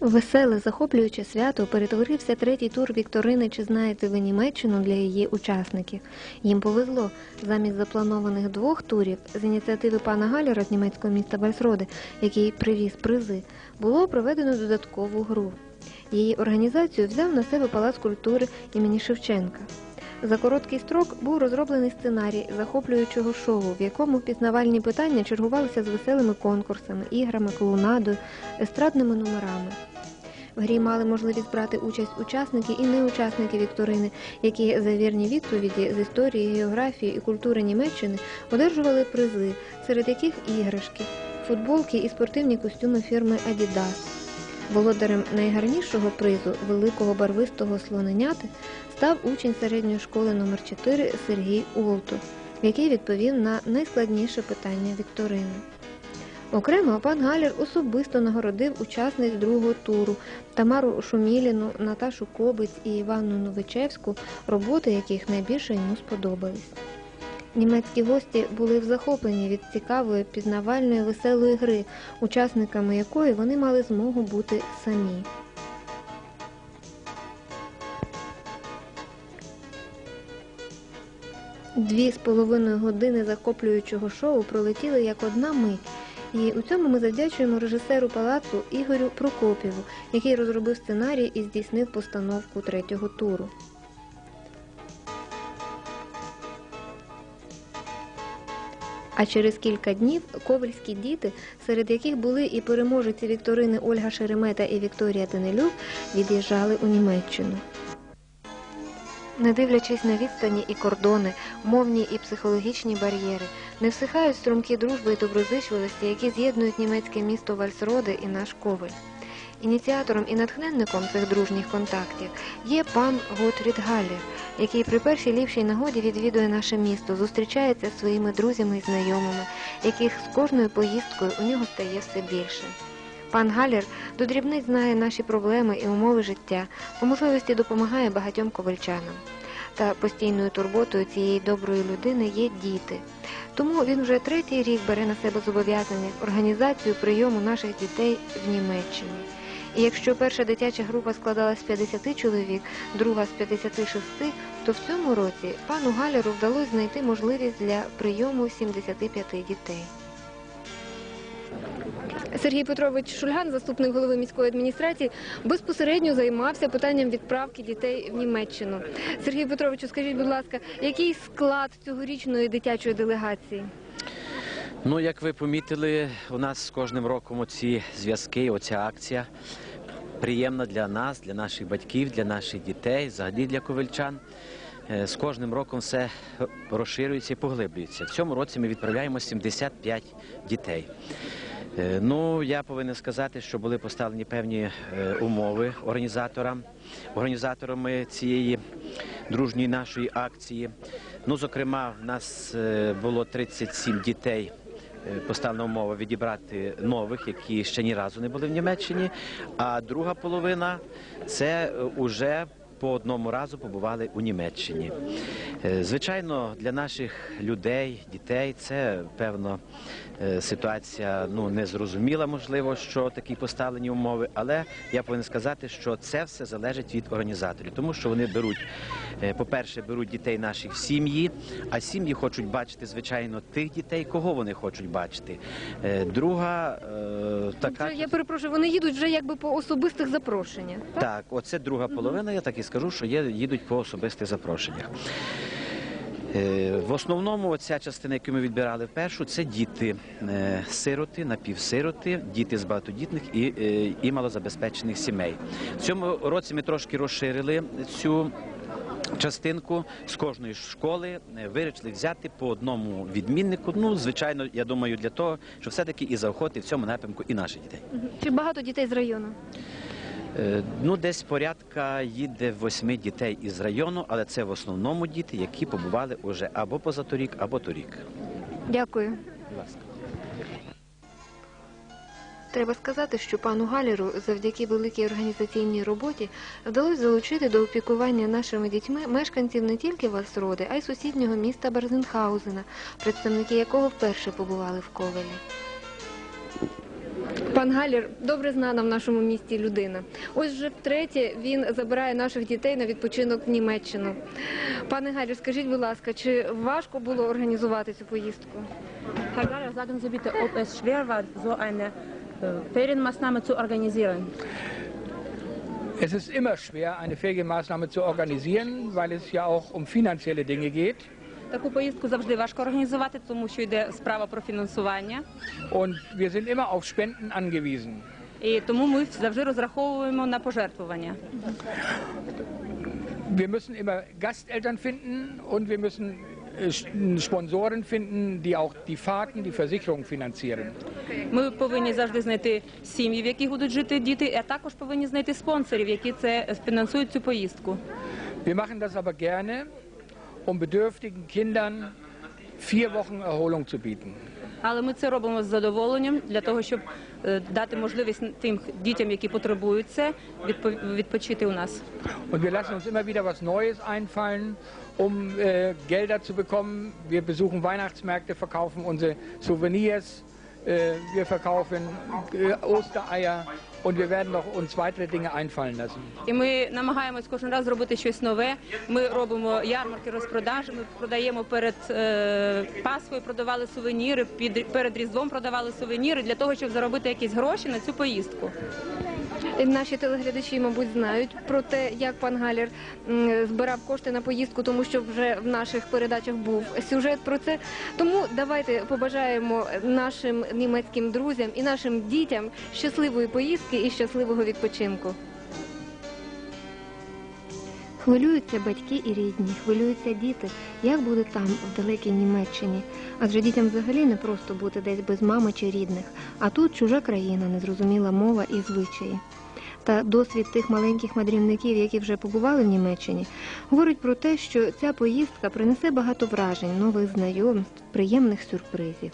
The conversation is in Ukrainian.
Веселе, захоплююче свято перетворився третій тур Вікторини Чи знаєте ви Німеччину для її учасників. Їм повезло. Замість запланованих двох турів з ініціативи пана Галера з німецького міста Вальсроди, який привіз призи, було проведено додаткову гру. Її організацію взяв на себе Палац культури імені Шевченка. За короткий строк був розроблений сценарій захоплюючого шоу, в якому пізнавальні питання чергувалися з веселими конкурсами, іграми, клоунадою, естрадними номерами. Грі мали можливість брати участь учасники і неучасники вікторини, які за вірні відповіді з історії, географії і культури Німеччини одержували призи, серед яких іграшки, футболки і спортивні костюми фірми Adidas. Володарем найгарнішого призу великого барвистого слоненяти став учень середньої школи номер 4 Сергій Олту, який відповів на найскладніше питання вікторини. Окремо пан Галер особисто нагородив учасниць другого туру Тамару Шуміліну, Наташу Кобиць і Іванну Новичевську, роботи яких найбільше йому сподобались. Німецькі гості були в захопленні від цікавої, пізнавальної, веселої гри, учасниками якої вони мали змогу бути самі. Дві з половиною години захоплюючого шоу пролетіли як одна мить. І у цьому ми завдячуємо режисеру палацу Ігорю Прокопіву, який розробив сценарій і здійснив постановку третього туру. А через кілька днів ковальські діти, серед яких були і переможеці вікторини Ольга Шеремета і Вікторія Данилюк, від'їжджали у Німеччину. Не дивлячись на відстані і кордони, мовні і психологічні бар'єри, не всихають струмки дружби і доброзичливості, які з'єднують німецьке місто Вальсроде і наш Ковель. Ініціатором і натхненником цих дружніх контактів є пан Готрід Галлер, який при першій ліпшій нагоді відвідує наше місто, зустрічається зі своїми друзями і знайомими, яких з кожною поїздкою у нього стає все більше. Пан Галер до дрібниць знає наші проблеми і умови життя, по можливості допомагає багатьом ковальчанам. Та постійною турботою цієї доброї людини є діти. Тому він вже третій рік бере на себе зобов'язання організацію прийому наших дітей в Німеччині. І якщо перша дитяча група складалась з 50 чоловік, друга з 56, то в цьому році пану Галеру вдалося знайти можливість для прийому 75 дітей. Сергій Петрович Шульган, заступник голови міської адміністрації, безпосередньо займався питанням відправки дітей в Німеччину. Сергій Петровичу, скажіть, будь ласка, який склад цьогорічної дитячої делегації? Ну, як ви помітили, у нас з кожним роком оці зв'язки, оця акція приємна для нас, для наших батьків, для наших дітей, взагалі для ковельчан. Е, З кожним роком все розширюється і поглиблюється. В цьому році ми відправляємо 75 дітей. Е, Ну, я повинен сказати, що були поставлені певні е, умови організаторам, організаторами цієї дружньої нашої акції. Ну, зокрема, в нас е, було 37 дітей. Поставлена умова відібрати нових, які ще ні разу не були в Німеччині. А друга половина це вже по одному разу побували у Німеччині. Е, Звичайно, для наших людей, дітей, це певно е, ситуація ну незрозуміла, можливо, що такі поставлені умови, але я повинен сказати, що це все залежить від організаторів, тому що вони беруть, по-перше, беруть дітей наших в сім'ї, а сім'ї хочуть бачити, звичайно, тих дітей, кого вони хочуть бачити. Е, Друга е, така Це, я перепрошую, вони їдуть вже якби по особистих запрошеннях. так, оце друга половина. Я так і скажу, що є, їдуть по особистих запрошеннях. Е, В основному ця частина, яку ми відбирали впершу, це діти е, сироти, напівсироти, діти з багатодітних і, е, і малозабезпечених сімей. В цьому році ми трошки розширили цю. Частинку з кожної школи е, вирішили взяти по одному відміннику. Ну, звичайно, я думаю, для того, щоб все-таки і заохотити в цьому напрямку і наших дітей. Чи багато дітей з району? Е, Ну, десь порядка їде восьми дітей із району, але це в основному діти, які побували уже або позаторік, або торік. Дякую. Будь ласка. Треба сказати, що пану Галеру завдяки великій організаційній роботі вдалося залучити до опікування нашими дітьми мешканців не тільки Вальсроди, а й сусіднього міста Барзенхаузена, представники якого вперше побували в Ковелі. Пан Галір добре знана в нашому місті людина. Ось вже втретє він забирає наших дітей на відпочинок в Німеччину. Пане Галір, скажіть, будь ласка, чи важко було організувати цю поїздку? Herr Galler, sagen Sie bitte, ob es schwer war, so eine Ferienmaßnahme zu organisieren. Es ist immer schwer, eine Ferienmaßnahme zu organisieren, weil es ja auch um finanzielle Dinge geht. Таку поїздку завжди важко організувати, тому що йде справа про фінансування. Und wir sind immer auf Spenden angewiesen. І тому ми завжди розраховуємо на пожертвування. Wir müssen immer Gasteltern finden und wir müssen äh, Sch- Sponsoren finden, die auch die Fahrten, die Versicherung finanzieren. Ми повинні завжди знайти сім'ї, в яких будуть жити діти, а також повинні знайти спонсорів, які це фінансують цю поїздку. Wir machen das aber gerne, um bedürftigen Kindern vier Wochen Erholung zu bieten. Але ми це робимо з задоволенням для того, щоб е, дати можливість тим дітям, які потребують це, відпо- відпочити у нас. Und wir lassen uns immer wieder was Neues einfallen, um äh, Gelder zu bekommen. Wir besuchen Weihnachtsmärkte, verkaufen unsere Souvenirs, wir verkaufen äh, Ostereier und wir werden noch uns weitere Dinge einfallen lassen. І ми намагаємось кожен раз зробити щось нове. Ми робимо ярмарки розпродажі. Ми продаємо перед е, Пасхою, продавали сувеніри, під перед Різдвом продавали сувеніри для того, щоб заробити якісь гроші на цю поїздку. Наші телеглядачі, мабуть, знають про те, як пан Галір збирав кошти на поїздку, тому що вже в наших передачах був сюжет про це. Тому давайте побажаємо нашим німецьким друзям і нашим дітям щасливої поїздки і щасливого відпочинку. Хвилюються батьки і рідні, хвилюються діти, як буде там, в далекій Німеччині. Адже дітям взагалі не просто бути десь без мами чи рідних, а тут чужа країна, незрозуміла мова і звичаї. Та досвід тих маленьких мандрівників, які вже побували в Німеччині, говорить про те, що ця поїздка принесе багато вражень, нових знайомств, приємних сюрпризів.